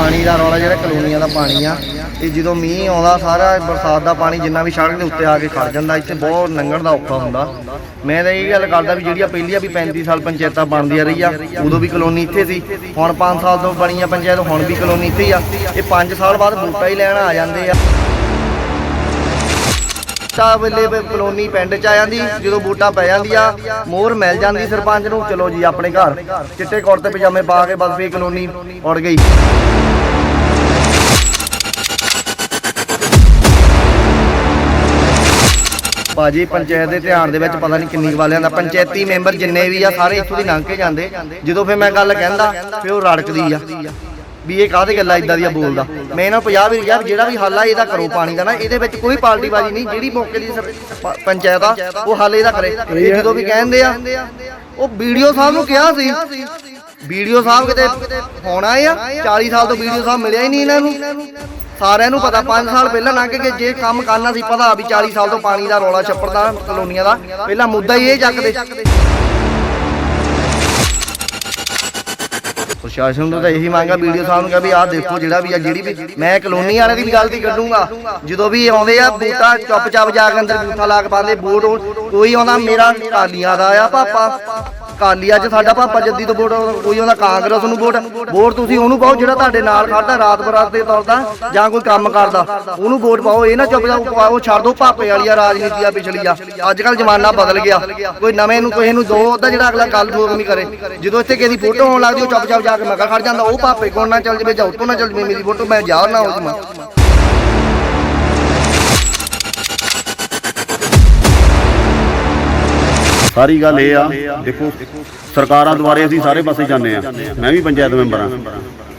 ਪਾਣੀ ਦਾ ਰੌਲਾ ਜਿਹੜਾ ਕਲੋਨੀਆਂ ਦਾ ਪਾਣੀ ਆ, ਤੇ ਜਦੋਂ ਮੀਂਹ ਆਉਂਦਾ, ਸਾਰਾ ਬਰਸਾਤ ਦਾ ਪਾਣੀ ਜਿੰਨਾ ਵੀ ਸੜਕ ਦੇ ਉੱਤੇ ਆ ਕੇ ਖੜ ਜਾਂਦਾ, ਇੱਥੇ ਬਹੁਤ ਲੰਘਣ ਦਾ ਔਖਾ ਹੁੰਦਾ। ਮੈਂ ਤਾਂ ਇਹ ਗੱਲ ਕਰਦਾ ਵੀ ਜਿਹੜੀਆਂ ਪਹਿਲੀਆਂ ਵੀ 35 ਸਾਲ ਪੰਚਾਇਤਾਂ ਬਣਦੀਆਂ ਰਹੀਆਂ ਉਦੋਂ ਵੀ ਕਲੋਨੀ ਇੱਥੇ ਸੀ। ਹੁਣ 5 ਸਾਲ ਤੋਂ ਬਣੀ ਆ ਪੰਚਾਇਤ, ਹੁਣ ਵੀ ਕਲੋਨੀ ਇੱਥੇ ਹੀ ਆ। ਇਹ 5 ਸਾਲ ਬਾਅਦ ਬੂਟਾ ਹੀ ਲੈਣ ਆ ਜਾਂਦੇ ਆ। ਤਾਂ ਵੇਲੇ ਕਲੋਨੀ ਪਿੰਡ ਚ ਆ ਜਾਂਦੀ, ਜਦੋਂ ਬੂਟਾ ਪੈ ਜਾਂਦੀ ਆ ਮੋਹਰ ਮਿਲ ਜਾਂਦੀ ਸਰਪੰਚ ਨੂੰ, ਚਲੋ ਜੀ ਆਪਣੇ ਘਰ, ਚਿੱਟੇ ਕੁੜਤੇ ਪਜਾਮੇ ਪਾ ਕੇ ਬਸ ਵੀ ਕਲੋਨੀ ਉੜ ਗਈ। ਭਾਜੀ, ਪੰਚਾਇਤ ਦੇ ਧਿਆਨ ਦੇ ਵਿੱਚ ਪਤਾ ਨਹੀਂ ਕਿੰਨੀ ਵਾਲਿਆਂ ਦਾ, ਪੰਚਾਇਤੀ ਮੈਂਬਰ ਜਿੰਨੇ ਵੀ ਆ, ਸਾਰੇ ਇੱਥੋਂ ਦੀ ਲੰਘ ਕੇ ਜਾਂਦੇ। ਜਦੋਂ ਫੇਰ ਮੈਂ ਗੱਲ ਕਹਿੰਦਾ, ਫਿਰ ਉਹ ਰੜਕਦੀ ਆ। ਵੀ ਇਹ ਕਾਹਦੇ ਗੱਲਾਂ ਇਦਾਂ ਦੀਆਂ ਬੋਲਦਾ। ਮੈਂ ਇਹਨਾਂ 50 ਵੀ ਕਿਹਾ ਜਿਹੜਾ ਵੀ ਹੱਲ ਆ, ਇਹਦਾ ਕਰੋ ਪਾਣੀ ਦਾ ਨਾ। ਇਹਦੇ ਵਿੱਚ ਕੋਈ ਪਾਰਟੀਬਾਜ਼ੀ ਨਹੀਂ, ਜਿਹੜੀ ਮੌਕੇ ਦੀ ਪੰਚਾਇਤ ਆ, ਉਹ ਹੱਲ ਇਹਦਾ ਕਰੇ। ਇਹ ਜਦੋਂ ਵੀ ਕਹਿੰਦੇ ਆ, ਉਹ ਵੀਡੀਓ ਸਾਹਿਬ ਨੂੰ ਕਿਹਾ ਸੀ। ਵੀਡੀਓ ਸਾਹਿਬ ਕਿਤੇ ਹੋਣਾ ਆਏ ਆ 40 ਸਾਲ ਤੋਂ ਵੀਡੀਓ ਸਾਹਿਬ ਮਿਲਿਆ ਹੀ ਨਹੀਂ ਇਹਨਾਂ ਨੂੰ। ਸਾਰਿਆਂ ਨੂੰ ਪਤਾ 5 ਸਾਲ ਪਹਿਲਾਂ ਲੰਘ ਕੇ ਜੇ ਕੰਮ ਕਰਨਾ ਸੀ ਪਤਾ ਵੀ 40 ਸਾਲ ਤੋਂ ਪਾਣੀ ਦਾ ਰੌਲਾ ਛੱਪੜ ਦਾ ਕਲੋਨੀਆਂ ਦਾ। ਪਹਿਲਾਂ ਮੁੱਦਾ ਹੀ ਇਹ ਚੱਕਦੇ ਪ੍ਰਸ਼ਾਸਨ ਨੂੰ ਤਾਂ ਇਹੀ ਮੰਗਾ ਵੀਡੀਓ ਸਾਹਿਬ ਨੂੰ ਵੀ ਆਹ ਦੇਖੋ ਜਿਹੜਾ ਵੀ ਆ ਜਿਹੜੀ ਵੀ ਮੈਂ ਕਲੋਨੀ ਵਾਲੇ ਦੀ ਵੀ ਗਲਤੀ ਕੱਢੂੰਗਾ। ਜਦੋਂ ਵੀ ਆਉਂਦੇ ਆ ਬੂਟਾ ਚੁੱਪ ਚਾਪ ਜਾ ਕੇ ਅੰਦਰ ਬੂਟਾ ਲਾ ਕੇ ਪਾਉਂਦੇ ਵੋਟ ਕੋਈ ਆਉਂਦਾ ਮੇਰਾ ਕਾਲੀਆਂ ਦਾ ਆ ਪਾਪਾ। ਅਕਾਲੀਆ ਚ ਸਾਡਾ ਪਾਪਾ ਜੱਦੀ ਤੋਂ ਵੋਟ, ਕੋਈ ਆਉਂਦਾ ਕਾਂਗਰਸ ਨੂੰ ਵੋਟ ਵੋਟ ਤੁਸੀਂ ਉਹਨੂੰ ਪਾਓ ਜਿਹੜਾ ਤੁਹਾਡੇ ਨਾਲ ਖੜਦਾ ਰਾਤ ਬਰਾਤ ਦੇ ਤੌਰਦਾ ਜਾਂ ਕੋਈ ਕੰਮ ਕਰਦਾ, ਉਹਨੂੰ ਵੋਟ ਪਾਓ, ਇਹ ਨਾ ਚੁੱਪ ਚਾਪ ਪਾਓ, ਛੱਡ ਦਿਓ ਭਾਪੇ ਵਾਲੀ ਆ, ਰਾਜਨੀਤੀ ਆ, ਪਿਛਲੀ ਆ। ਅੱਜ ਕੱਲ ਜ਼ਮਾਨਾ ਬਦਲ ਗਿਆ, ਕੋਈ ਨਵੇਂ ਨੂੰ, ਕਿਸੇ ਨੂੰ ਦੋ, ਉਹਦਾ ਜਿਹੜਾ ਅਗਲਾ ਗੱਲ ਠੋਕ ਨਹੀਂ ਕਰੇ। ਜਦੋਂ ਇੱਥੇ ਕਿਸੇ ਦੀ ਫੋਟੋ ਹੋਣ ਲੱਗਦੀ, ਉਹ ਚੁੱਪ ਚਾਪ ਜਾ ਕੇ ਮਗਰ ਖੜ ਜਾਂਦਾ, ਉਹ ਭਾਪੇ ਕੋਲ ਨਾ ਚੱਲ ਜਵੇ ਜਾਂ ਉੱਤੋਂ ਨਾ ਚੱਲ ਜਵੇ, ਮੇਰੀ ਫੋਟੋ, ਮੈਂ ਜਾ ਨਾ ਹੋ ਜਾਵਾਂ ਸਾਰੀ ਗੱਲ ਇਹ ਆ, ਦੇਖੋ, ਸਰਕਾਰਾਂ ਦੁਆਰੇ ਅਸੀਂ ਸਾਰੇ ਪਾਸੇ ਜਾਂਦੇ ਆ ਮੈਂ ਵੀ ਪੰਚਾਇਤ ਮੈਂਬਰ ਆ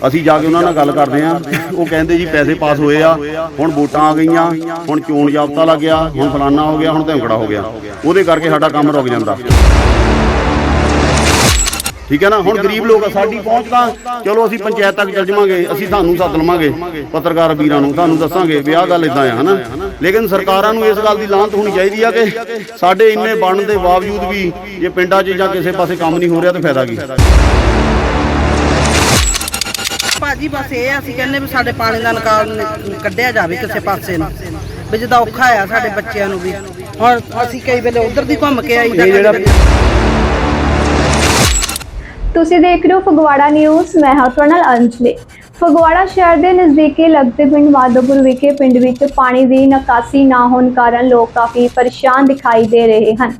ਅਸੀਂ ਜਾ ਕੇ ਉਹਨਾਂ ਨਾਲ ਗੱਲ ਕਰਦੇ ਆ ਉਹ ਕਹਿੰਦੇ ਜੀ ਪੈਸੇ ਪਾਸ ਹੋਏ ਆ, ਹੁਣ ਵੋਟਾਂ ਆ ਗਈਆਂ, ਹੁਣ ਚੋਣ ਜਾਬਤਾ ਲੱਗ ਗਿਆ, ਹੁਣ ਫਲਾਨਾ ਹੋ ਗਿਆ, ਹੁਣ ਧਮਕੜਾ ਹੋ ਗਿਆ। ਉਹਦੇ ਕਰਕੇ ਸਾਡਾ ਕੰਮ ਰੁਕ ਜਾਂਦਾ। ਠੀਕ ਹੈ ਨਾ? ਹੁਣ ਗਰੀਬ ਲੋਕ ਆ ਸਾਡੀ ਪਹੁੰਚ ਤਾਂ ਚਲੋ ਅਸੀਂ ਪੰਚਾਇਤ ਤੱਕ ਚੱਲ ਜਾਵਾਂਗੇ ਅਸੀਂ ਤੁਹਾਨੂੰ ਸੱਦ ਲਵਾਂਗੇ ਪੱਤਰਕਾਰ ਵੀਰਾਂ ਨੂੰ ਤੁਹਾਨੂੰ ਦੱਸਾਂਗੇ ਵੀ ਆਹ ਗੱਲ ਇਦਾਂ ਆ ਹਨਾ? ਲੇਕਿਨ ਸਰਕਾਰਾਂ ਨੂੰ ਇਸ ਗੱਲ ਦੀ ਲਾਂਤ ਹੋਣੀ ਚਾਹੀਦੀ ਆ ਕਿ ਸਾਡੇ ਇੰਨੇ ਬਣਨ ਦੇ ਬਾਵਜੂਦ ਵੀ ਜੇ ਪਿੰਡਾਂ 'ਚ ਜਾਂ ਕਿਸੇ ਪਾਸੇ ਕੰਮ ਨਹੀਂ ਹੋ ਰਿਹਾ ਤਾਂ ਫਾਇਦਾ ਕੀ? ਭਾਜੀ ਬਸ ਇਹ ਆ, ਅਸੀਂ ਕਹਿੰਦੇ ਵੀ ਸਾਡੇ ਪਾਣੀ ਦਾ ਨਿਕਾਲ ਕੱਢਿਆ ਜਾਵੇ ਕਿਸੇ ਪਾਸੇ ਨੂੰ। ਵੀ ਜਿੱਦਾਂ ਔਖਾ ਆ ਸਾਡੇ ਬੱਚਿਆਂ ਨੂੰ ਵੀ। ਹੁਣ ਅਸੀਂ ਕਈ ਵੇਲੇ ਉਧਰ ਦੀ ਘੁੰਮ ਕੇ ਆਈਦਾ ਤੁਸੀਂ ਦੇਖ ਰਹੇ ਹੋ ਫਗਵਾੜਾ ਨਿਊਜ਼, ਮੈਂ ਹਾਂ ਤੁਹਾਡੇ ਨਾਲ ਅੰਜਲੀ। ਫਗਵਾੜਾ ਸ਼ਹਿਰ ਦੇ ਨਜ਼ਦੀਕੀ ਲੱਗਦੇ ਪਿੰਡ ਮਾਧੋਪੁਰ ਵਿਖੇ ਪਿੰਡ ਵਿੱਚ ਪਾਣੀ ਦੀ ਨਿਕਾਸੀ ਨਾ ਹੋਣ ਕਾਰਨ ਲੋਕ ਕਾਫੀ ਪਰੇਸ਼ਾਨ ਦਿਖਾਈ ਦੇ ਰਹੇ ਹਨ।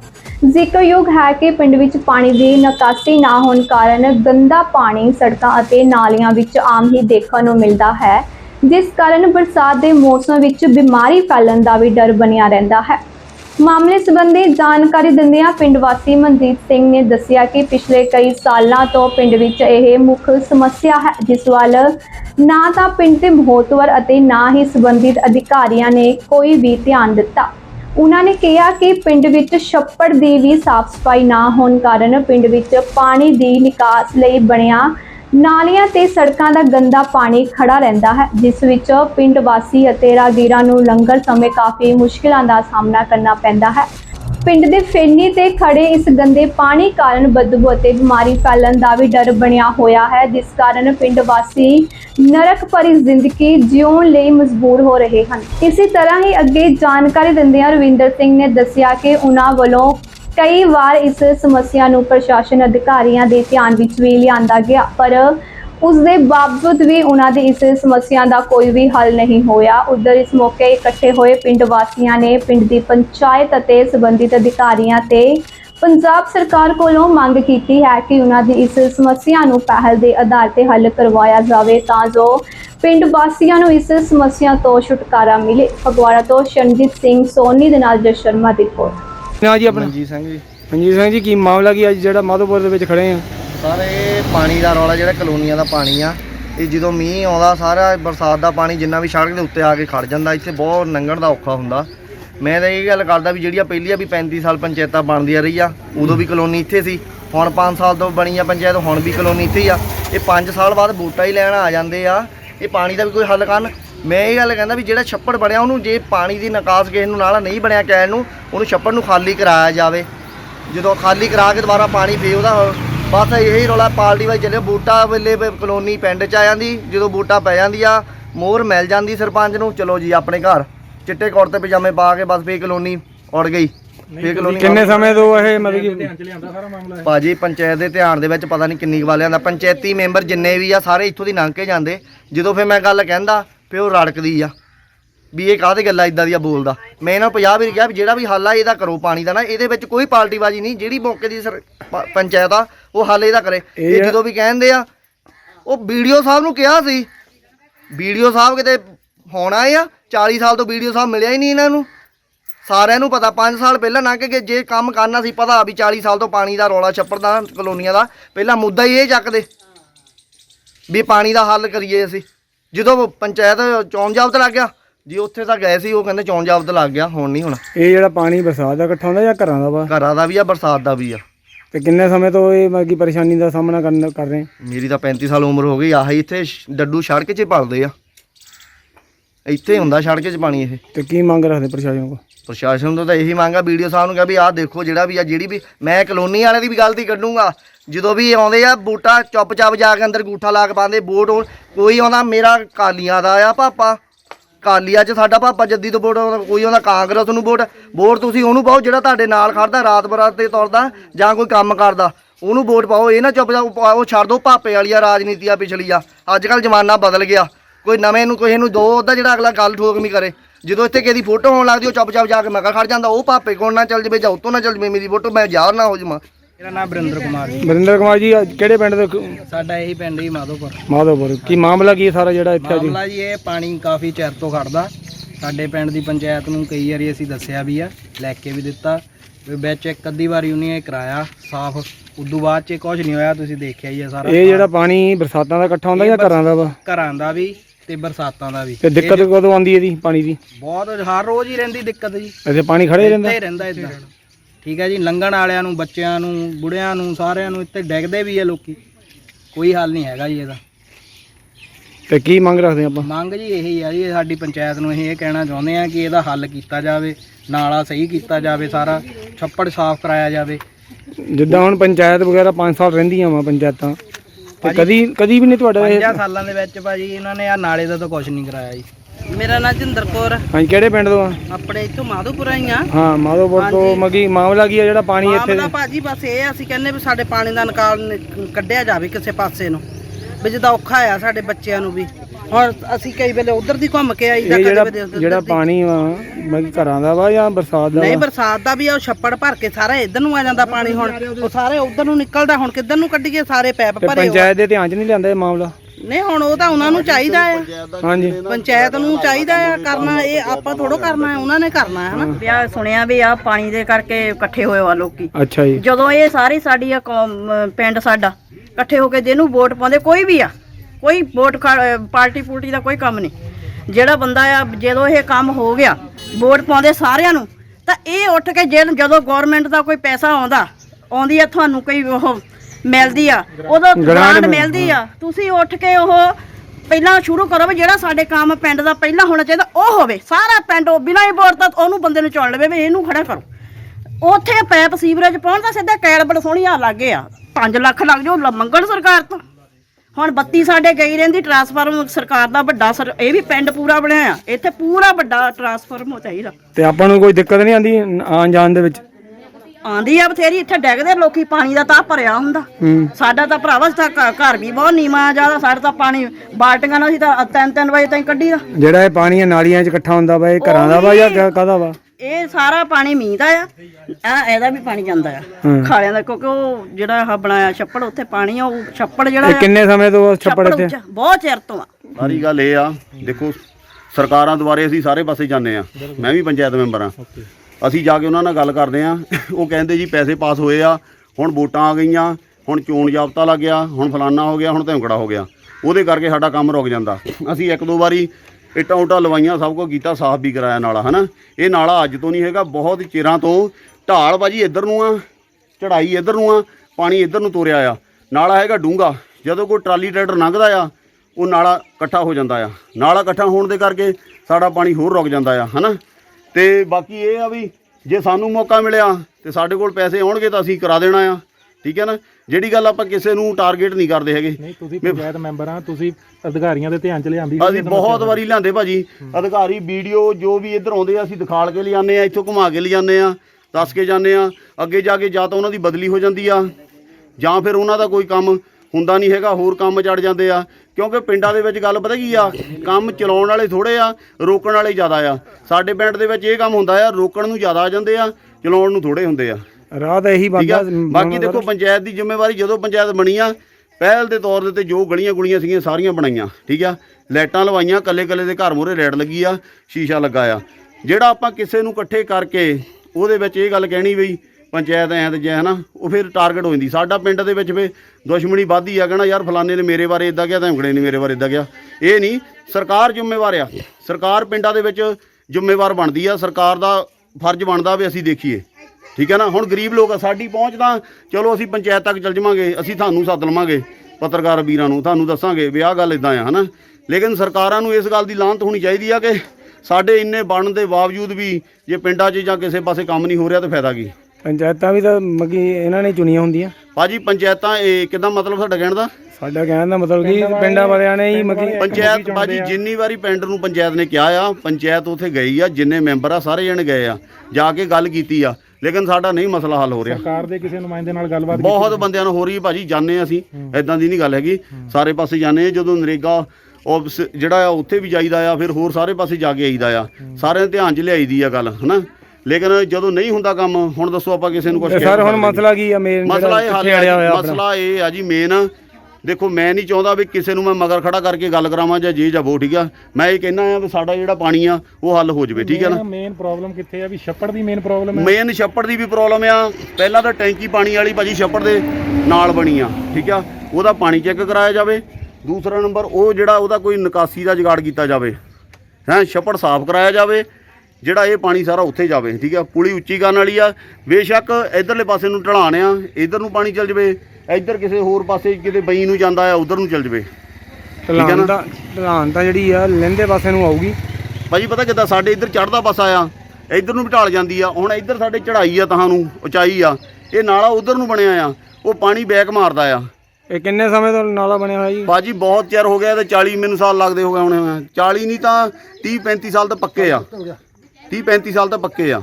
ਜ਼ਿਕਰਯੋਗ ਹੈ ਕਿ ਪਿੰਡ ਵਿੱਚ ਪਾਣੀ ਦੀ ਨਿਕਾਸੀ ਨਾ ਹੋਣ ਕਾਰਨ ਗੰਦਾ ਪਾਣੀ ਸੜਕਾਂ ਅਤੇ ਨਾਲੀਆਂ ਵਿੱਚ ਆਮ ਹੀ ਦੇਖਣ ਨੂੰ ਮਿਲਦਾ ਹੈ, ਜਿਸ ਕਾਰਨ ਬਰਸਾਤ ਦੇ ਮੌਸਮ ਵਿੱਚ ਬਿਮਾਰੀ ਫੈਲਣ ਦਾ ਵੀ ਡਰ ਬਣਿਆ ਰਹਿੰਦਾ ਹੈ। ਮਾਮਲੇ ਸੰਬੰਧੀ ਜਾਣਕਾਰੀ ਦਿੰਦਿਆਂ ਪਿੰਡ ਵਾਸੀ ਮਨਜੀਤ ਸਿੰਘ ਨੇ ਦੱਸਿਆ ਕਿ ਪਿਛਲੇ ਕਈ ਸਾਲਾਂ ਤੋਂ ਪਿੰਡ ਵਿੱਚ ਇਹ ਮੁੱਖ ਸਮੱਸਿਆ ਹੈ, ਜਿਸ ਵੱਲ ਨਾ ਤਾਂ ਪਿੰਡ ਦੇ ਮਹੋਤਵਰ ਅਤੇ ਨਾ ਹੀ ਸੰਬੰਧਿਤ ਅਧਿਕਾਰੀਆਂ ਨੇ ਕੋਈ ਵੀ ਧਿਆਨ ਦਿੱਤਾ। ਉਹਨਾਂ ਨੇ ਕਿਹਾ ਕਿ ਪਿੰਡ ਵਿੱਚ ਛੱਪੜ ਦੀ ਵੀ ਸਾਫ਼ ਸਫ਼ਾਈ ਨਾ ਹੋਣ ਕਾਰਨ ਪਿੰਡ ਵਿੱਚ ਪਾਣੀ ਦੀ ਨਿਕਾਸ ਲਈ ਬਣਿਆ ਨਾਲੀਆਂ ਤੇ ਸੜਕਾਂ ਦਾ ਗੰਦਾ ਪਾਣੀ ਖੜਾ ਰਹਿੰਦਾ ਹੈ, ਜਿਸ ਵਿੱਚ ਪਿੰਡ ਵਾਸੀ ਅਤੇ ਰਾਗੀਰਾਂ ਨੂੰ ਲੰਘਣ ਸਮੇਂ ਕਾਫੀ ਮੁਸ਼ਕਿਲਾਂ ਦਾ ਸਾਹਮਣਾ ਕਰਨਾ ਪੈਂਦਾ ਹੈ। ਪਿੰਡ ਦੇ ਫੇਨੀ ਤੇ ਖੜੇ ਇਸ ਗੰਦੇ ਪਾਣੀ ਕਾਰਨ ਬਦਬੂ ਅਤੇ ਬਿਮਾਰੀ ਫੈਲਣ ਦਾ ਵੀ ਡਰ ਬਣਿਆ ਹੋਇਆ ਹੈ, ਜਿਸ ਕਾਰਨ ਪਿੰਡ ਵਾਸੀ ਨਰਕ ਭਰੀ ਜ਼ਿੰਦਗੀ ਜਿਉਣ ਲਈ ਮਜਬੂਰ ਹੋ ਰਹੇ ਹਨ। ਇਸੇ ਤਰ੍ਹਾਂ ਹੀ ਅੱਗੇ ਜਾਣਕਾਰੀ ਦਿੰਦਿਆਂ ਰਵਿੰਦਰ ਸਿੰਘ ਨੇ ਦੱਸਿਆ ਕਿ ਉਹਨਾਂ ਵੱਲੋਂ ਕਈ ਵਾਰ ਇਸ ਸਮੱਸਿਆ ਨੂੰ ਪ੍ਰਸ਼ਾਸਨ ਅਧਿਕਾਰੀਆਂ ਦੇ ਧਿਆਨ ਵਿੱਚ ਵੀ ਲਿਆਂਦਾ ਗਿਆ, ਪਰ ਉਸ ਦੇ ਬਾਵਜੂਦ ਵੀ ਉਹਨਾਂ ਦੀ ਇਸ ਸਮੱਸਿਆ ਦਾ ਕੋਈ ਵੀ ਹੱਲ ਨਹੀਂ ਹੋਇਆ। ਉਧਰ ਇਸ ਮੌਕੇ ਇਕੱਠੇ ਹੋਏ ਪਿੰਡ ਵਾਸੀਆਂ ਨੇ ਪਿੰਡ ਦੀ ਪੰਚਾਇਤ ਅਤੇ ਸੰਬੰਧਿਤ ਅਧਿਕਾਰੀਆਂ ਤੇ ਪੰਜਾਬ ਸਰਕਾਰ ਕੋਲੋਂ ਮੰਗ ਕੀਤੀ ਹੈ ਕਿ ਉਹਨਾਂ ਦੀ ਇਸ ਸਮੱਸਿਆ ਨੂੰ ਪਹਿਲ ਦੇ ਆਧਾਰ ਤੇ ਹੱਲ ਕਰਵਾਇਆ ਜਾਵੇ ਤਾਂ ਜੋ ਪਿੰਡ ਵਾਸੀਆਂ ਨੂੰ ਇਸ ਸਮੱਸਿਆ ਤੋਂ ਛੁਟਕਾਰਾ ਮਿਲੇ। ਫਗਵਾੜਾ ਤੋਂ ਸ਼ਰਨਜੀਤ ਸਿੰਘ ਸੋਨੀ ਦੇ ਨਾਲ ਜਸ਼ਨ ਸ਼ਰਮਾ ਦੀ ਰਿਪੋਰਟ। ਨਾ ਜੀ ਆਪਣਾ? ਮਨਜੀਤ ਸਿੰਘ ਜੀ। ਮਨਜੀਤ ਸਿੰਘ ਜੀ ਕੀ ਮਾਮਲਾ ਕੀ ਅੱਜ ਜਿਹੜਾ ਮਾਧੋਪੁਰ ਦੇ ਵਿੱਚ ਖੜੇ ਆ? ਸਰ ਇਹ ਪਾਣੀ ਦਾ ਰੌਲਾ ਜਿਹੜਾ ਕਲੋਨੀਆਂ ਦਾ ਪਾਣੀ ਆ ਇਹ ਜਦੋਂ ਮੀਂਹ ਆਉਂਦਾ ਸਾਰਾ ਬਰਸਾਤ ਦਾ ਪਾਣੀ ਜਿੰਨਾ ਵੀ ਸੜਕ ਦੇ ਉੱਤੇ ਆ ਕੇ ਖੜ ਜਾਂਦਾ ਇੱਥੇ ਬਹੁਤ ਲੰਘਣ ਦਾ ਔਖਾ ਹੁੰਦਾ। ਮੈਂ ਤਾਂ ਇਹ ਗੱਲ ਕਰਦਾ ਵੀ ਜਿਹੜੀਆਂ ਪਹਿਲੀਆਂ ਵੀ 35 ਸਾਲ ਪੰਚਾਇਤਾਂ ਬਣਦੀਆਂ ਰਹੀ ਆ ਉਦੋਂ ਵੀ ਕਲੋਨੀ ਇੱਥੇ ਸੀ। ਹੁਣ 5 ਸਾਲ ਤੋਂ ਬਣੀ ਆ ਪੰਚਾਇਤ ਹੁਣ ਵੀ ਕਲੋਨੀ ਇੱਥੇ ਹੀ ਆ। ਇਹ 5 ਸਾਲ ਬਾਅਦ ਵੋਟਾਂ ਹੀ ਲੈਣ ਆ ਜਾਂਦੇ ਆ। ਇਹ ਪਾਣੀ ਦਾ ਵੀ ਕੋਈ ਹੱਲ ਕਰਨ? ਮੈਂ ਇਹ ਗੱਲ ਕਹਿੰਦਾ ਵੀ ਜਿਹੜਾ ਛੱਪੜ ਬਣਿਆ ਉਹਨੂੰ ਜੇ ਪਾਣੀ ਦੀ ਨਿਕਾਸ ਕਿਸੇ ਨੂੰ ਨਾਲਾ ਨਹੀਂ ਬਣਿਆ ਕਹਿਣ ਨੂੰ ਉਹਨੂੰ ਛੱਪੜ ਨੂੰ ਖਾਲੀ ਕਰਾਇਆ ਜਾਵੇ। ਜਦੋਂ ਖਾਲੀ ਕਰਾ ਕੇ ਦੁਬਾਰਾ ਪਾਣੀ ਫੇਰ ਉਹਦਾ ਬਸ ਇਹੀ ਰੌਲਾ ਪਾਰਟੀ ਵਾਈ ਚੱਲੇ ਬੂਟਾ ਵੇਲੇ ਕਲੋਨੀ ਪਿੰਡ ਚ ਆ ਜਾਂਦੀ ਜਦੋਂ ਬੂਟਾ ਪੈ ਜਾਂਦੀ ਆ ਮੋਹਰ ਮਿਲ ਜਾਂਦੀ ਸਰਪੰਚ ਨੂੰ ਚਲੋ ਜੀ ਆਪਣੇ ਘਰ। ਚਿੱਟੇ ਕੁੜਤੇ ਪਜਾਮੇ ਪਾ ਕੇ ਬਸ ਫੇ ਕਲੋਨੀ ਉੜ ਗਈ। ਫੇ ਕਲੋਨੀ ਕਿੰਨੇ ਸਮੇਂ ਤੋਂ ਇਹ ਮਤਲਬ ਕਿ ਭਾਜੀ ਪੰਚਾਇਤ ਦੇ ਧਿਆਨ ਦੇ ਵਿੱਚ ਪਤਾ ਨਹੀਂ ਕਿੰਨੀ ਕੁ ਵਾਰ ਲਿਆਂਦਾ। ਪੰਚਾਇਤੀ ਮੈਂਬਰ ਜਿੰਨੇ ਵੀ ਆ ਸਾਰੇ ਇੱਥੋਂ ਦੀ ਲੰਘ ਕੇ ਜਾਂਦੇ। ਜਦੋਂ ਫੇ ਮੈਂ ਗੱਲ ਕਹਿੰਦਾ ਫੇ ਉਹ ਰੜਕਦੀ ਆ। ਵੀ ਇਹ ਕਾਹਦੇ ਗੱਲਾਂ ਇਦਾਂ ਦੀਆਂ ਬੋਲਦਾ। ਮੈਂ ਇਹਨਾਂ ਨੂੰ 50 ਵਾਰੀ ਕਿਹਾ ਵੀ ਜਿਹੜਾ ਵੀ ਹੱਲ ਆ ਇਹਦਾ ਕਰੋ ਪਾਣੀ ਦਾ ਨਾ। ਇਹਦੇ ਵਿੱਚ ਕੋਈ ਪਾਰਟੀਬਾਜ਼ੀ ਨਹੀਂ। ਜਿਹੜੀ ਮੌਕੇ ਦੀ ਸਰ- ਪ- ਪੰਚਾਇਤ ਆ ਉਹ ਹੱਲ ਇਹਦਾ ਕਰੇ। ਇਹ ਇਹ ਜਦੋਂ ਵੀ ਕਹਿੰਦੇ ਆ ਉਹ ਵੀਡੀਓ ਸਾਹਿਬ ਨੂੰ ਕਿਹਾ ਸੀ। ਵੀਡੀਓ ਸਾਹਿਬ ਕਿਤੇ ਹੋਣਾ ਆ 40 ਸਾਲ ਤੋਂ ਵੀਡੀਓ ਸਾਹਿਬ ਮਿਲਿਆ ਹੀ ਨਹੀਂ ਇਹਨਾਂ ਨੂੰ। ਸਾਰਿਆਂ ਨੂੰ ਪਤਾ 5 ਸਾਲ ਪਹਿਲਾਂ ਲੰਘ ਗਏ ਜੇ ਕੰਮ ਕਰਨਾ ਸੀ ਪਤਾ ਵੀ 40 ਸਾਲ ਤੋਂ ਪਾਣੀ ਦਾ ਰੌਲਾ ਛੱਪੜ ਦਾ ਕਲੋਨੀਆਂ ਦਾ। ਪਹਿਲਾਂ ਮੁੱਦਾ ਹੀ ਇਹ ਚੱਕਦੇ। ਵੀ ਪਾਣੀ ਦਾ ਹੱਲ ਕਰੀਏ ਅਸੀਂ। ਜਦੋਂ ਪੰਚਾਇਤ ਚੌਣ ਜਾਬਤ ਲੱਗ ਗਿਆ ਜੀ ਉੱਥੇ ਤਾਂ ਗਏ ਸੀ ਉਹ ਕਹਿੰਦੇ ਚੌਣ ਜਾਬਤ ਲੱਗ ਗਿਆ ਹੁਣ ਨਹੀਂ ਹੁਣ। ਇਹ ਜਿਹੜਾ ਪਾਣੀ ਬਰਸਾਤ ਦਾ ਇਕੱਠਾ ਹੁੰਦਾ ਜਾਂ ਘਰਾਂ ਦਾ ਵਾ? ਘਰਾਂ ਦਾ ਵੀ ਆ ਬਰਸਾਤ ਦਾ ਵੀ ਆ। ਤੇ ਕਿੰਨੇ ਸਮੇਂ ਤੋਂ ਇਹ ਮਤਲਬ ਕਿ ਪਰੇਸ਼ਾਨੀ ਦਾ ਸਾਹਮਣਾ ਕਰਨ ਕਰ ਰਹੇ? ਮੇਰੀ ਤਾਂ 35 ਸਾਲ ਉਮਰ ਹੋ ਗਈ ਆਹੀ ਇੱਥੇ ਸ਼- ਡੱਡੂ ਸੜਕ 'ਚ ਹੀ ਆ। ਇੱਥੇ ਹੁੰਦਾ ਸੜਕ 'ਚ ਪਾਣੀ ਇਹ। ਤੇ ਕੀ ਮੰਗ ਰੱਖਦੇ ਪ੍ਰਸ਼ਾਸਨ ਕੋ ਪ੍ਰਸ਼ਾਸਨ ਤੋਂ ਤਾਂ ਇਹੀ ਮੰਗ ਆ ਵੀਡੀਓ ਸਾਹਿਬ ਨੂੰ ਕਿਹਾ ਵੀ ਆਹ ਦੇਖੋ ਜਿਹੜਾ ਵੀ ਆ ਜਿਹੜੀ ਵੀ ਮੈਂ ਕਲੋਨੀ ਵਾਲੇ ਦੀ ਵੀ ਗਲਤੀ ਕੱਢੂੰਗਾ। ਜਦੋਂ ਵੀ ਆਉਂਦੇ ਆ ਬੂਟਾ ਚੁੱਪ ਚਾਪ ਜਾ ਕੇ ਅੰਦਰ ਗੂਠਾ ਲਾ ਕੇ ਪਾਉਂਦੇ ਵੋਟ ਉਹ- ਕੋਈ ਆਉਂਦਾ ਮੇਰਾ ਕਾਲੀਆਂ ਦਾ ਆ ਪਾਪਾ। ਕਾਲੀਆ 'ਚ ਸਾਡਾ ਪਾਪਾ ਜੱਦੀ ਤੋਂ ਵੋਟ ਆਉਂਦਾ, ਕੋਈ ਆਉਂਦਾ ਕਾਂਗਰਸ ਨੂੰ ਵੋਟ। ਵੋਟ ਤੁਸੀਂ ਉਹਨੂੰ ਪਾਓ ਜਿਹੜਾ ਤੁਹਾਡੇ ਨਾਲ ਖੜਦਾ ਰਾਤ ਬਰਾਤ ਤੇ ਤੁਰਦਾ ਜਾਂ ਕੋਈ ਕੰਮ ਕਰਦਾ। ਉਹਨੂੰ ਵੋਟ ਪਾਓ ਇਹ ਨਾ ਚੁੱਪ ਚਾਪ ਉਹ ਛੱਡ ਦੋ ਪਾਪੇ ਵਾਲੀ ਆ ਰਾਜਨੀਤੀ ਆ ਪਿਛਲੀ ਆ ਅੱਜ ਕੱਲ ਜ਼ਮਾਨਾ ਬਦਲ ਗਿਆ। ਕੋਈ ਨਵੇਂ ਨੂੰ ਕੋਈ ਨੂੰ ਦੋ ਉਹਦਾ ਜਿਹੜਾ ਅਗਲਾ ਗੱਲ ਠੋਕਵੀਂ ਕਰੇ। ਜਦੋਂ ਇੱਥੇ ਕਿਸੇ ਦੀ ਫੋਟੋ ਹੋਣ ਲੱਗਦੀ ਉਹ ਚੁੱਪ ਚਾਪ ਜਾ ਕੇ ਮਗਾ ਖੜ ਜਾਂਦਾ ਉਹ ਪਾਪੇ ਕੋਲ ਨਾ ਚੱਲ ਜਵੇ ਜਾਂ ਉਤੋਂ ਨਾ ਚੱਲ ਜਵੇ ਮੇਰੀ ਫੋਟੋ ਮੈਂ ਯਾਰ ਨਾ ਹੋ ਜਾਵਾਂ। ਮੇਰਾ ਨਾਮ ਬਰਿੰਦਰ ਕੁਮਾਰ ਜੀ। ਬਰਿੰਦਰ ਕੁਮਾਰ ਜੀ ਅੱਜ ਕਿਹੜੇ ਪਿੰਡ ਦੇ ਸਾਡਾ ਇਹੀ ਪਿੰਡ ਹੀ ਮਾਧੋਪੁਰ। ਮਾਧੋਪੁਰ। ਕੀ ਮਾਮਲਾ ਕੀ ਹੈ ਸਾਰਾ ਜਿਹੜਾ ਇੱਥੇ ਅੱਜ? ਮਾਮਲਾ ਜੀ ਇਹ ਪਾਣੀ ਕਾਫੀ ਚਿਰ ਤੋਂ ਖੜਦਾ। ਸਾਡੇ ਪਿੰਡ ਦੀ ਪੰਚਾਇਤ ਨੂੰ ਕਈ ਵਾਰੀ ਅਸੀਂ ਦੱਸਿਆ ਵੀ ਆ ਲੈ ਕੇ ਵੀ ਦਿੱਤਾ। ਵੀ ਵਿੱਚ ਇੱਕ ਅੱਧੀ ਵਾਰੀ ਉਹਨੇ ਇਹ ਕਰਾਇਆ ਸਾਫ਼। ਉਦੋਂ ਬਾਅਦ ਚ ਕੁਝ ਨਹੀਂ ਹੋਇਆ ਤੁਸੀਂ ਦੇਖਿਆ ਹੀ ਆ ਸਾਰਾ ਇਹ ਜਿਹੜਾ ਪਾਣੀ ਬਰਸਾਤਾਂ ਦਾ ਇਕੱਠਾ ਹੁੰਦਾ ਜਾਂ ਘਰਾਂ ਦਾ ਵਾ? ਘਰਾਂ ਦਾ ਵੀ। ਤੇ ਬਰਸਾਤਾਂ ਦਾ ਵੀ। ਤੇ ਦਿੱਕਤ ਕਦੋਂ ਆਉਂਦੀ ਇਹਦੀ ਪਾਣੀ ਦੀ? ਬਹੁਤ ਹਰ ਰੋਜ਼ ਹੀ ਰਹਿੰਦੀ ਦਿੱਕਤ ਜੀ। ਇੱਥੇ ਪਾਣੀ ਖੜੇ ਰਹਿੰਦਾ? ਇੱਥੇ ਰਹਿੰਦਾ ਇਦਾਂ। ਠੀਕ ਹੈ ਜੀ ਲੰਘਣ ਵਾਲਿਆਂ ਨੂੰ ਬੱਚਿਆਂ ਨੂੰ ਬੁੜਿਆਂ ਨੂੰ ਸਾਰਿਆਂ ਨੂੰ ਇੱਥੇ ਡਿੱਗਦੇ ਵੀ ਆ ਲੋਕੀ। ਕੋਈ ਹੱਲ ਨਹੀਂ ਹੈਗਾ ਜੀ ਇਹਦਾ। ਤੇ ਕੀ ਮੰਗ ਰੱਖਦੇ ਆਪਾਂ? ਮੰਗ ਜੀ ਇਹੀ ਆ ਜੀ ਸਾਡੀ ਪੰਚਾਇਤ ਨੂੰ ਅਸੀਂ ਇਹ ਕਹਿਣਾ ਚਾਹੁੰਦੇ ਆ ਕਿ ਇਹਦਾ ਹੱਲ ਕੀਤਾ ਜਾਵੇ ਨਾਲਾ ਸਹੀ ਕੀਤਾ ਜਾਵੇ ਸਾਰਾ ਛੱਪੜ ਸਾਫ਼ ਕਰਾਇਆ ਜਾਵੇ। ਜਿੱਦਾਂ ਹੁਣ ਪੰਚਾਇਤ ਵਗੈਰਾ 5 ਸਾਲ ਰਹਿੰਦੀਆਂ ਵਾ ਪੰਚਾਇਤਾਂ। ਤੇ ਕਦੀ ਕਦੀ ਵੀ ਨਹੀਂ ਤੁਹਾਡਾ ਇਹ ਪੰਜਾਂ ਸਾਲਾਂ ਦੇ ਵਿੱਚ ਭਾਜੀ ਇਹਨਾਂ ਨੇ ਆ ਨਾਲੇ ਦਾ ਤਾਂ ਕੁਝ ਨਹੀਂ ਕਰਾਇਆ ਜੀ। ਮੇਰਾ ਨਾਂ ਜਿੰਦਰ ਕੌਰ ਆ। ਹਾਂਜੀ ਕਿਹੜੇ ਪਿੰਡ ਤੋਂ ਆ? ਆਪਣੇ ਇੱਥੋਂ ਮਾਧੋਪੁਰਾ ਹੀ ਆ। ਹਾਂ ਮਾਧੋਪੁਰ ਤੋਂ ਮਗੀ ਮਾਮਲਾ ਕੀ ਆ ਜਿਹੜਾ ਪਾਣੀ ਇੱਥੇ ਮਾਮਲਾ ਭਾਜੀ ਬਸ ਇਹ ਆ, ਅਸੀਂ ਕਹਿੰਦੇ ਵੀ ਸਾਡੇ ਪਾਣੀ ਦਾ ਨਿਕਾਲ ਨ- ਕੱਢਿਆ ਜਾਵੇ ਕਿਸੇ ਪਾਸੇ ਨੂੰ। ਵੀ ਜਿੱਦਾਂ ਔਖਾ ਆ ਸਾਡੇ ਬੱਚਿਆਂ ਨੂੰ ਵੀ। ਹੁਣ ਅਸੀਂ ਕਈ ਵੇਲੇ ਉਧਰ ਦੀ ਘੁੰਮ ਕੇ ਆਈਦਾ ਇਹ ਕਦੇ ਜਿਹੜਾ ਉੱਧਰ ਜਿਹੜਾ ਦੀ। ਪਾਣੀ ਵਾ ਮਗੀ ਘਰਾਂ ਦਾ ਵਾ ਜਾਂ ਬਰਸਾਤ ਦਾ ਨਹੀਂ ਵਾ? ਬਰਸਾਤ ਦਾ ਵੀ ਆ ਉਹ ਛੱਪੜ ਭਰ ਕੇ ਸਾਰਾ ਇੱਧਰ ਨੂੰ ਆ ਜਾਂਦਾ ਪਾਣੀ ਹੁਣ। ਉਹ ਸਾਰੇ ਉਧਰ ਨੂੰ ਨਿਕਲਦਾ ਹੁਣ ਕਿੱਧਰ ਨੂੰ ਕੱਢੀਏ? ਸਾਰੇ ਪੈਪ ਤੇ ਭਰੇ ਹੋਏ। ਪੰਚਾਇਤ ਦੇ ਧਿਆਨ 'ਚ ਨਹੀਂ ਲਿਆਂਦਾ ਇਹ ਮਾਮਲਾ? ਨਹੀਂ ਹੁਣ ਉਹ ਤਾਂ ਉਹਨਾਂ ਨੂੰ ਚਾਹੀਦਾ ਆ। ਹਾਂਜੀ। ਪੰਚਾਇਤ ਨੂੰ ਚਾਹੀਦਾ ਆ ਕਰਨਾ ਇਹ ਆਪਾਂ ਥੋੜੋ ਕਰਨਾ ਹੈ ਉਹਨਾਂ ਨੇ ਕਰਨਾ ਹੈ ਹਨਾ? ਵੀ ਆਹ ਸੁਣਿਆ ਵੀ ਆ ਪਾਣੀ ਦੇ ਕਰਕੇ ਇਕੱਠੇ ਹੋਏ ਆ ਲੋਕੀ। ਅੱਛਾ ਜੀ। ਜਦੋਂ ਇਹ ਸਾਰੀ ਸਾਡੀ ਆ ਕੌਮ- ਅਹ ਪਿੰਡ ਸਾਡਾ ਇਕੱਠੇ ਹੋ ਕੇ ਜਿਹਨੂੰ ਵੋਟ ਪਾਉਂਦੇ ਕੋਈ ਵੀ ਆ ਕੋਈ ਵੋਟ ਪਾਰਟੀ ਪੂਰਟੀ ਦਾ ਕੋਈ ਕੰਮ ਨਹੀਂ। ਜਿਹੜਾ ਬੰਦਾ ਆ ਜਦੋਂ ਇਹ ਕੰਮ ਹੋ ਗਿਆ ਵੋਟ ਪਾਉਂਦੇ ਸਾਰਿਆਂ ਨੂੰ ਤਾਂ ਇਹ ਉੱਠ ਕੇ ਜੇ ਜਦੋਂ ਗਵਰਨਮੈਂਟ ਦਾ ਕੋਈ ਪੈਸਾ ਆਉਂਦਾ ਆਉਂਦੀ ਆ ਤੁਹਾਨੂੰ ਕੋਈ ਉਹ ਮਿਲਦੀ ਆ ਉਦੋਂ ਗ੍ਰਾਂਟ ਮਿਲਦੀ ਆ। ਤੁਸੀਂ ਉੱਠ ਕੇ ਉਹ ਪਹਿਲਾਂ ਸ਼ੁਰੂ ਕਰੋ ਵੀ ਜਿਹੜਾ ਸਾਡੇ ਕੰਮ ਪਿੰਡ ਦਾ ਪਹਿਲਾਂ ਹੋਣਾ ਚਾਹੀਦਾ ਉਹ ਹੋਵੇ। ਸਾਰਾ ਪਿੰਡ ਉਹ ਬਿਨਾਂ ਹੀ ਵੋਟ ਤੋਂ ਉਹਨੂੰ ਬੰਦੇ ਨੂੰ ਚੁਣ ਲਵੇ ਵੀ ਇਹਨੂੰ ਖੜਾ ਕਰੋ। ਉੱਥੇ ਪੈਪ ਸੀਵਰੇਜ ਪਹੁੰਚਦਾ ਸਿੱਧਾ ਕੈਲ ਬੜ ਸੋਹਣੀ ਆ ਲੱਗੇ ਆ। 5 ਲੱਖ ਲੱਗ ਲ- ਮੰਗਣ ਸਰਕਾਰ ਤੋਂ। ਹੁਣ ਬੱਤੀ ਸਾਡੇ ਗਈ ਰਹਿੰਦੀ ਟਰਾਂਸਫਾਰਮ ਸਰਕਾਰ ਦਾ ਵੱਡਾ ਸਰ ਇਹ ਵੀ ਪਿੰਡ ਪੂਰਾ ਬਣਿਆ ਇੱਥੇ ਪੂਰਾ ਵੱਡਾ ਟਰਾਂਸਫਾਰਮ ਹੋ ਚਾਹੀਦਾ। ਤੇ ਆਪਾਂ ਨੂੰ ਕੋਈ ਦਿੱਕਤ ਨਹੀਂ ਆਂਦੀ ਆਉਣ ਜਾਣ ਦੇ ਵਿੱਚ? ਆਂਦੀ ਆ ਬਥੇਰੀ ਇੱਥੇ ਡੈਗਦੇ ਲੋਕੀ ਪਾਣੀ ਦਾ ਤਾਂ ਭਰਿਆ ਹੁੰਦਾ। ਹੂੰ। ਸਾਡਾ ਤਾਂ ਭਰਾਵਾ ਤਾਂ ਘ- ਘਰ ਵੀ ਬਹੁਤ ਨੀਵਾਂ ਜ਼ਿਆਦਾ ਸਾਡਾ ਤਾਂ ਪਾਣੀ ਬਾਲਟੀਆਂ ਨਾਲ ਅਸੀਂ ਤਾਂ ਤਿੰਨ ਤਿੰਨ ਵਜੇ ਤਾਈਂ ਕੱਢੀ ਦਾ। ਜਿਹੜਾ ਇਹ ਪਾਣੀ ਇਹ ਨਾਲੀਆਂ 'ਚ ਇਕੱਠਾ ਹੁੰਦਾ ਵਾ ਇਹ ਘਰਾਂ ਦਾ ਵਾ ਜਾਂ ਕਾ- ਕਾਹਦਾ ਵਾ? ਇਹ ਸਾਰਾ ਪਾਣੀ ਮੀਂਹ ਦਾ ਆ। ਆ ਇਹਦਾ ਵੀ ਪਾਣੀ ਜਾਂਦਾ ਆ। ਹੂੰ। ਖਾਲਿਆਂ ਦਾ ਕਿਉਂਕਿ ਉਹ ਜਿਹੜਾ ਆਹ ਬਣਾਇਆ ਛੱਪੜ ਉੱਥੇ ਪਾਣੀ ਆ ਉਹ ਛੱਪੜ ਜਿਹੜਾ ਇਹ ਆ, ਕਿੰਨੇ ਸਮੇਂ ਤੋਂ ਛੱਪੜ ਇੱਥੇ? ਉੱਚਾ, ਬਹੁਤ ਚਿਰ ਤੋਂ ਆ। ਸਾਰੀ ਗੱਲ ਇਹ ਆ ਦੇਖੋ ਸਰਕਾਰਾਂ ਦੁਆਰੇ ਅਸੀਂ ਸਾਰੇ ਪਾਸੇ ਜਾਂਦੇ ਆ। ਮੈਂ ਵੀ ਪੰਚਾਇਤ ਮੈਂਬਰ ਆ। ਅਸੀਂ ਜਾ ਕੇ ਉਹਨਾਂ ਨਾਲ ਗੱਲ ਕਰਦੇ ਆ। ਉਹ ਕਹਿੰਦੇ ਜੀ ਪੈਸੇ ਪਾਸ ਹੋਏ ਆ ਹੁਣ ਵੋਟਾਂ ਆ ਗਈਆਂ ਹੁਣ ਚੋਣ ਜਾਬਤਾ ਲੱਗ ਗਿਆ ਹੁਣ ਫਲਾਨਾ ਹੋ ਗਿਆ ਹੁਣ ਧਮਕੜਾ ਹੋ ਗਿਆ। ਉਹਦੇ ਕਰਕੇ ਸਾਡਾ ਕੰਮ ਰੁਕ ਜਾਂਦਾ। ਅਸੀਂ ਇੱਕ ਦੋ ਵਾਰੀ ਇੱਟਾਂ ਉਟਾਂ ਲਵਾਈਆਂ, ਸਭ ਕੁਝ ਕੀਤਾ, ਸਾਫ਼ ਵੀ ਕਰਾਇਆ ਨਾਲਾ, ਹਨਾ? ਇਹ ਨਾਲਾ ਅੱਜ ਤੋਂ ਨਹੀਂ ਹੈਗਾ, ਬਹੁਤ ਚਿਰਾਂ ਤੋਂ ਢਾਲ ਬਾਜੀ ਇੱਧਰ ਨੂੰ ਆ ਚੜਾਈ ਇੱਧਰ ਨੂੰ ਆ, ਪਾਣੀ ਇੱਧਰ ਨੂੰ ਤੋਰਿਆ ਆ। ਨਾਲਾ ਹੈਗਾ ਡੂੰਗਾ ਜਦੋਂ ਕੋਈ ਟਰਾਲੀ ਟਰੈਕਟਰ ਲੰਘਦਾ ਆ, ਉਹ ਨਾਲਾ ਇਕੱਠਾ ਹੋ ਜਾਂਦਾ ਆ। ਨਾਲਾ ਇਕੱਠਾ ਹੋਣ ਦੇ ਕਰਕੇ ਸਾਡਾ ਪਾਣੀ ਹੋਰ ਰੁਕ ਜਾਂਦਾ ਆ, ਹਨਾ? ਤੇ ਬਾਕੀ ਇਹ ਆ ਵੀ ਜੇ ਸਾਨੂੰ ਮੌਕਾ ਮਿਲਿਆ ਤੇ ਸਾਡੇ ਕੋਲ ਪੈਸੇ ਆਉਣਗੇ ਤਾਂ ਅਸੀਂ ਕਰਾ ਦੇਣਾ ਆ। ਠੀਕ ਹੈ ਨਾ? ਜਿਹੜੀ ਗੱਲ ਆਪਾਂ ਕਿਸੇ ਨੂੰ ਟਾਰਗੇਟ ਨਹੀਂ ਕਰਦੇ ਹੈਗੇ। ਨਹੀਂ ਤੁਸੀਂ ਪੰਚਾਇਤ ਮੈਂਬਰ ਆ ਤੁਸੀਂ ਅਧਿਕਾਰੀਆਂ ਦੇ ਧਿਆਨ ਚ ਲਿਆਂਦੀ ਅਸੀਂ ਬਹੁਤ ਵਾਰੀ ਲਿਆਂਦੇ ਭਾਜੀ। ਅਧਿਕਾਰੀ ਵੀਡੀਓ ਜੋ ਵੀ ਇੱਧਰ ਆਉਂਦੇ ਆ ਅਸੀਂ ਦਿਖਾਲ ਕੇ ਲਿਆਉਂਦੇ ਆ ਇੱਥੋਂ ਘੁਮਾ ਕੇ ਲਿਆਉਂਦੇ ਆ ਦੱਸ ਕੇ ਜਾਂਦੇ ਆ। ਅੱਗੇ ਜਾ ਕੇ ਜਾਂ ਤਾਂ ਉਹਨਾਂ ਦੀ ਬਦਲੀ ਹੋ ਜਾਂਦੀ ਆ ਜਾਂ ਫਿਰ ਉਹਨਾਂ ਦਾ ਕੋਈ ਕੰਮ ਹੁੰਦਾ ਨਹੀਂ ਹੈਗਾ ਹੋਰ ਕੰਮ ਚੜ ਜਾਂਦੇ ਆ। ਕਿਉਂਕਿ ਪਿੰਡਾਂ ਦੇ ਵਿੱਚ ਗੱਲ ਪਤਾ ਕੀ ਆ? ਕੰਮ ਚਲਾਉਣ ਵਾਲੇ ਥੋੜੇ ਆ ਰੋਕਣ ਵਾਲੇ ਜ਼ਿਆਦਾ ਆ। ਸਾਡੇ ਪਿੰਡ ਦੇ ਵਿੱਚ ਇਹ ਕੰਮ ਹੁੰਦਾ ਆ ਰੋਕਣ ਨੂੰ ਜ਼ਿਆਦਾ ਆ ਜਾਂਦੇ ਆ ਚਲਾਉਣ ਨੂੰ ਥੋੜੇ ਹੁੰਦੇ ਆ। ਰਾਹ ਤਾਂ ਇਹੀ ਠੀਕ ਆ? ਬੰਦਾ ਬਾਕੀ ਦੇਖੋ ਪੰਚਾਇਤ ਦੀ ਜ਼ਿੰਮੇਵਾਰੀ ਜਦੋਂ ਪੰਚਾਇਤ ਬਣੀ ਆ ਪਹਿਲ ਦੇ ਤੌਰ ਦੇ ਉੱਤੇ ਜੋ ਗਲੀਆਂ ਗੁਲੀਆਂ ਸੀਗੀਆਂ ਸਾਰੀਆਂ ਬਣਾਈਆਂ ਠੀਕ ਆ? ਲਾਈਟਾਂ ਲਵਾਈਆਂ ਕੱਲੇ ਕੱਲੇ ਦੇ ਘਰ ਮੂਹਰੇ ਲਾਈਟ ਲੱਗੀ ਆ ਸ਼ੀਸ਼ਾ ਲੱਗਾ ਆ। ਜਿਹੜਾ ਆਪਾਂ ਕਿਸੇ ਨੂੰ ਇਕੱਠੇ ਕਰਕੇ ਉਹਦੇ ਵਿੱਚ ਇਹ ਗੱਲ ਕਹਿਣੀ ਵੀ ਪੰਚਾਇਤ ਐ ਤੇ ਜੈ ਹਨਾ? ਉਹ ਫਿਰ ਟਾਰਗੇਟ ਹੋ ਜਾਂਦੀ। ਸਾਡਾ ਪਿੰਡ ਦੇ ਵਿੱਚ ਵੀ ਦੁਸ਼ਮਣੀ ਵੱਧਦੀ ਆ ਕਹਿਣਾ ਯਾਰ ਫਲਾਣੇ ਨੇ ਮੇਰੇ ਬਾਰੇ ਇਦਾਂ ਕਿਹਾ ਤਾਂ ਉਂਗੜੇ ਨੇ ਮੇਰੇ ਬਾਰੇ ਇਦਾਂ ਕਿਹਾ। ਇਹ ਨਹੀਂ ਸਰਕਾਰ ਜ਼ਿੰਮੇਵਾਰ ਆ। ਸਰਕਾਰ ਪਿੰਡਾਂ ਦੇ ਵਿੱਚ ਜ਼ਿੰਮੇਵਾਰ ਬਣਦੀ ਆ। ਸਰਕਾਰ ਦਾ ਫਰਜ਼ ਬਣਦਾ ਵੀ ਅਸੀਂ ਦੇਖੀਏ। ਠੀਕ ਹੈ ਨਾ? ਹੁਣ ਗਰੀਬ ਲੋਕ ਆ ਸਾਡੀ ਪਹੁੰਚ ਤਾਂ ਚਲੋ ਅਸੀਂ ਪੰਚਾਇਤ ਤੱਕ ਚੱਲ ਜਾਵਾਂਗੇ ਅਸੀਂ ਤੁਹਾਨੂੰ ਸੱਦ ਲਵਾਂਗੇ ਪੱਤਰਕਾਰ ਵੀਰਾਂ ਨੂੰ ਤੁਹਾਨੂੰ ਦੱਸਾਂਗੇ ਵੀ ਆਹ ਗੱਲ ਇਦਾਂ ਆ ਹਨਾ? ਲੇਕਿਨ ਸਰਕਾਰਾਂ ਨੂੰ ਇਸ ਗੱਲ ਦੀ ਲਾਂਤ ਹੋਣੀ ਚਾਹੀਦੀ ਆ ਕਿ ਸਾਡੇ ਇੰਨੇ ਬਣਨ ਦੇ ਬਾਵਜੂਦ ਵੀ ਜੇ ਪਿੰਡਾਂ 'ਚ ਜਾਂ ਕਿਸੇ ਪਾਸੇ ਕੰਮ ਨਹੀਂ ਹੋ ਰਿਹਾ ਤਾਂ ਫਾਇਦਾ ਕੀ? ਪੰਚਾਇਤਾਂ ਵੀ ਤਾਂ ਮਗੀ ਇਹਨਾਂ ਨੇ ਚੁਣੀਆਂ ਹੁੰਦੀਆਂ। ਭਾਜੀ ਪੰਚਾਇਤਾਂ ਇਹ ਕਿਦਾਂ ਮਤਲਬ ਤੁਹਾਡਾ ਕਹਿਣ ਦਾ? ਸਾਡਾ ਕਹਿਣ ਦਾ ਮਤਲਬ ਕਿ ਪਿੰਡਾਂ ਵਾਲਿਆਂ ਨੇ ਹੀ ਮਗੀ ਪੰਚਾਇਤ ਭਾਜੀ ਜਿੰਨੀ ਵਾਰੀ ਪਿੰਡ ਨੂੰ ਪੰਚਾਇਤ ਨੇ ਕਿਹਾ ਆ ਪੰਚਾਇਤ ਉੱਥੇ ਗਈ ਆ ਜਿੰਨੇ ਮੈਂਬਰ ਆ ਸਾਰੇ ਜਣੇ ਗਏ ਆ ਜਾ ਕੇ ਗੱਲ ਕੀਤੀ ਆ। ਲੇਕਿਨ ਸਾਡਾ ਨਹੀਂ ਮਸਲਾ ਹੱਲ ਹੋ ਰਿਹਾ। ਸਰਕਾਰ ਦੇ ਕਿਸੇ ਨੁਮਾਇੰਦੇ ਨਾਲ ਗੱਲਬਾਤ ਬਹੁਤ ਬੰਦਿਆਂ ਨੂੰ ਹੋ ਰਹੀ ਹੈ ਭਾਜੀ ਜਾਣੇ ਆ ਅਸੀਂ ਐਦਾਂ ਦੀ ਨਹੀਂ ਗੱਲ ਹੈਗੀ। ਸਾਰੇ ਪਾਸੇ ਜਾਣੇ ਆ ਜਦੋਂ ਨਰੇਗਾ ਉਹ ਜਿਹੜਾ ਆ ਉੱਥੇ ਵੀ ਜਾਈਦਾ ਆ ਫਿਰ ਹੋਰ ਸਾਰੇ ਪਾਸੇ ਜਾ ਕੇ ਆਈਦਾ ਆ। ਸਾਰਿਆਂ ਦੇ ਧਿਆਨ 'ਚ ਲਿਆਈਦੀ ਆ ਗੱਲ ਹਨਾ? ਲੇਕਿਨ ਜਦੋਂ ਨਹੀਂ ਹੁੰਦਾ ਕੰਮ ਹੁਣ ਦੱਸੋ ਆਪਾਂ ਕਿਸੇ ਨੂੰ ਕੁਝ ਸਰ ਹੁਣ ਮਸਲਾ ਕੀ ਆ ਮੇਨ ਮਸਲਾ ਇਹ ਹੱਲ ਮਸਲਾ ਇਹ ਆ ਜੀ ਮੇਨ ਦੇਖੋ ਮੈਂ ਨਹੀਂ ਚਾਹੁੰਦਾ ਵੀ ਕਿਸੇ ਨੂੰ ਮੈਂ ਮਗਰ ਖੜਾ ਕਰਕੇ ਗੱਲ ਕਰਾਵਾਂ ਜਾਂ ਜੇ ਜਾਂ ਉਹ ਠੀਕ ਆ? ਮੈਂ ਇਹ ਕਹਿਣਾ ਆ ਵੀ ਸਾਡਾ ਜਿਹੜਾ ਪਾਣੀ ਆ ਉਹ ਹੱਲ ਹੋ ਜਾਵੇ ਠੀਕ ਹੈ ਨਾ? ਮੇਨ ਪ੍ਰੋਬਲਮ ਕਿੱਥੇ ਆ ਵੀ ਛੱਪੜ ਦੀ ਮੇਨ ਪ੍ਰੋਬਲਮ ਹੈ ਮੇਨ ਛੱਪੜ ਦੀ ਵੀ ਪ੍ਰੋਬਲਮ ਆ। ਪਹਿਲਾਂ ਤਾਂ ਟੈਂਕੀ ਪਾਣੀ ਵਾਲੀ ਭਾਜੀ ਛੱਪੜ ਦੇ ਨਾਲ ਬਣੀ ਆ ਠੀਕ ਆ? ਉਹਦਾ ਪਾਣੀ ਚੈੱਕ ਕਰਾਇਆ ਜਾਵੇ। ਦੂਸਰਾ ਨੰਬਰ ਉਹ ਜਿਹੜਾ ਉਹਦਾ ਕੋਈ ਨਿਕਾਸੀ ਦਾ ਜੁਗਾੜ ਕੀਤਾ ਜਾਵੇ। ਹੈਂ ਛੱਪੜ ਸਾਫ਼ ਕਰਾਇਆ ਜਾਵੇ ਜਿਹੜਾ ਇਹ ਪਾਣੀ ਸਾਰਾ ਉੱਥੇ ਜਾਵੇ ਠੀਕ ਆ? ਪੁਲੀ ਉੱਚੀ ਕਰਨ ਵਾਲੀ ਆ। ਬੇਸ਼ੱਕ ਇਧਰਲੇ ਪਾਸੇ ਨੂੰ ਢਲਾਣ ਆ ਇਧਰ ਨੂੰ ਪਾਣੀ ਚੱਲ ਜਾਵੇ। ਇੱਧਰ ਕਿਸੇ ਹੋਰ ਪਾਸੇ ਕਿਤੇ ਬਈ ਨੂੰ ਜਾਂਦਾ ਆ ਉਧਰ ਨੂੰ ਚੱਲ ਜਾਵੇ। ਢਲਾਨ ਤਾਂ ਢਲਾਨ ਤਾਂ ਜਿਹੜੀ ਆ ਲਹਿੰਦੇ ਪਾਸੇ ਨੂੰ ਆਊਗੀ। ਭਾਜੀ ਪਤਾ ਕਿੱਦਾਂ ਸਾਡੇ ਇੱਧਰ ਚੜਦਾ ਪਾਸਾ ਆ ਇੱਧਰ ਨੂੰ ਵੀ ਢਾਲ ਜਾਂਦੀ ਆ ਹੁਣ ਇੱਧਰ ਸਾਡੇ ਚੜਾਈ ਆ ਤਾਂ ਨੂੰ ਉਚਾਈ ਆ ਇਹ ਨਾਲਾ ਉਧਰ ਨੂੰ ਬਣਿਆ ਆ ਉਹ ਪਾਣੀ ਬੈਕ ਮਾਰਦਾ ਆ। ਇਹ ਕਿੰਨੇ ਸਮੇਂ ਤੋਂ ਨਾਲਾ ਬਣਿਆ ਹੋਇਆ ਜੀ? ਭਾਜੀ ਬਹੁਤ ਚਿਰ ਹੋ ਗਿਆ ਤੇ 40 ਮੈਨੂੰ ਸਾਲ ਲੱਗਦੇ ਹੋ ਗਏ ਹੁਣ 40 ਨਹੀਂ ਤਾਂ 30 35 ਸਾਲ ਤਾਂ ਪੱਕੇ ਆ। 30 35 ਸਾਲ ਤਾਂ ਪੱਕੇ ਆ।